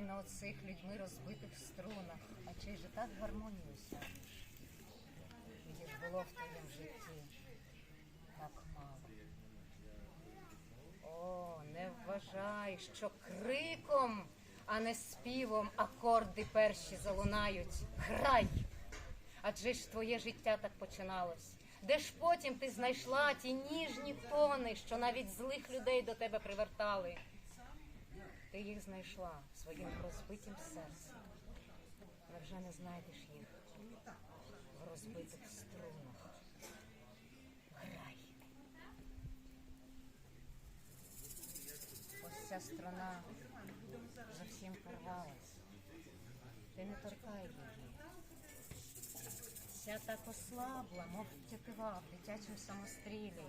грай на оцих людьми розбитих струнах, а чи ж так гармонію? Їх було в твоєму житті так мало. О, не вважай, що криком, а не співом акорди перші залунають. Грай! Адже ж твоє життя так починалось. Де ж потім ти знайшла ті ніжні тони, що навіть злих людей до тебе привертали? Ти їх знайшла своїм розбитим серцем. Невже не знайдеш їх в розбитих струнах? Грай. Ось ця страна зовсім порвалась. Ти не торкай її. Ця так ослабла, мов тятива в дитячому самострілі.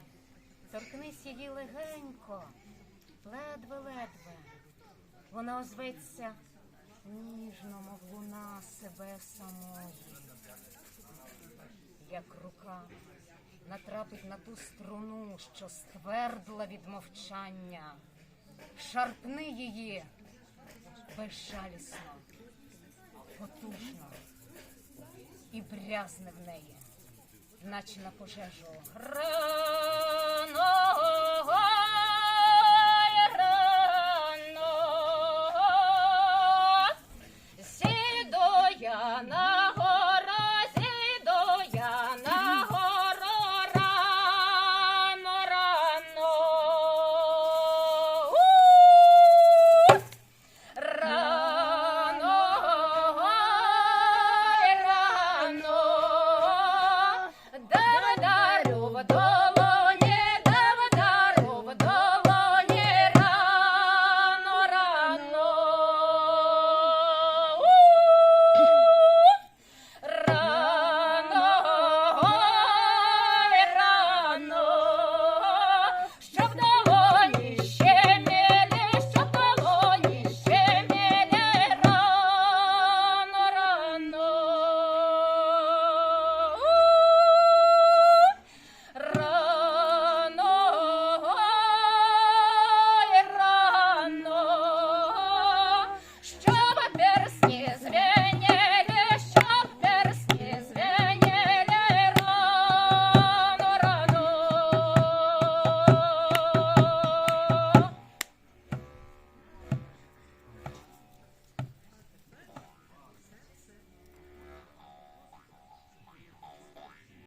Торкнись її легенько, ледве-ледве. Вона озветься ніжно, мов луна себе самої. Як рука натрапить на ту струну, що ствердла від мовчання. Шарпни її безжалісно, потужно і брязне в неї, наче на пожежу. Рано